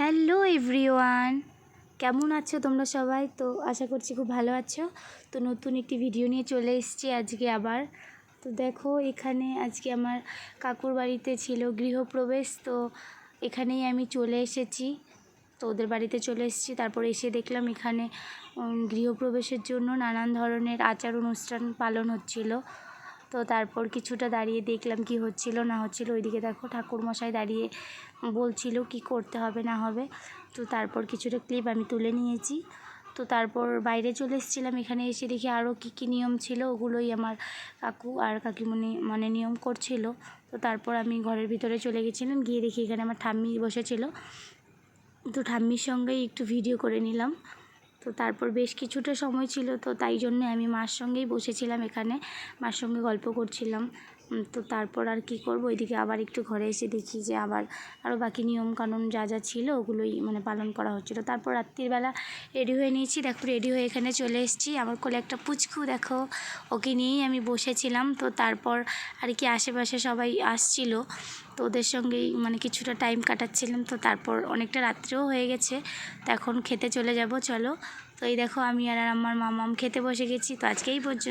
Hello everyone, কেমন আছো তোমরা সবাই? তো আশা করছি খুব ভালো আছো। তো নতুন একটি ভিডিও নিয়ে চলে এসেছি আজকে আবার। তো দেখো, এখানে আজকে আমার কাকুর বাড়িতে ছিল গৃহপ্রবেশ, তো এখানেই আমি চলে এসেছি। তো ওদের বাড়িতে চলে এসেছি, তারপর এসে দেখলাম এখানে গৃহপ্রবেশের জন্য নানান ধরনের আচার অনুষ্ঠান পালন হচ্ছিল। তো তারপর কিছুটা দাঁড়িয়ে দেখলাম কি হচ্ছিল, না হচ্ছিল। ওইদিকে দেখো ঠাকুরমশাই দাঁড়িয়ে বলছিল কি করতে হবে, না হবে। তো তারপর কিছুটা ক্লিপ আমি তুলে নিয়েছি। তো তারপর বাইরে চলে এসেছিলাম। এখানে এসে দেখি আরও কী কী নিয়ম ছিল, ওগুলোই আমার কাকু আর কাকিমণি মানে নিয়ম করছিল। তো তারপর আমি ঘরের ভিতরে চলে গেছিলাম। গিয়ে দেখি এখানে আমার ঠাম্মি বসেছিল। তো ঠাম্মির সঙ্গেই একটু ভিডিও করে নিলাম। তো তারপর বেশ কিছুটা সময় ছিল তো তাই জন্যে আমি মার সঙ্গেই বসেছিলাম এখানে। মার সঙ্গে গল্প করছিলাম। তো তারপর আর কি করব? ওইদিকে আবার একটু ঘরে এসে দেখি যে আবার আরও বাকি নিয়মকানুন যা যা ছিল ওগুলোই মানে পালন করা হচ্ছিল। তারপর রাত্রিবেলা রেডি হয়ে নিয়েছি। দেখো রেডি হয়ে এখানে চলে এসেছি। আমার কোলে একটা পুচকু, দেখো, ওকে নিয়েই আমি বসেছিলাম। তো তারপর আর কি আশেপাশে সবাই আসছিল। তো ওদের সঙ্গেই মানে কিছুটা টাইম কাটাচ্ছিলাম। তো তারপর অনেকটা রাত্রেও হয়ে গেছে। তো এখন খেতে চলে যাব, চলো। তো এই দেখো, আমি আর আমার মামাম খেতে বসে গেছি। তো আজকেই পর্যন্ত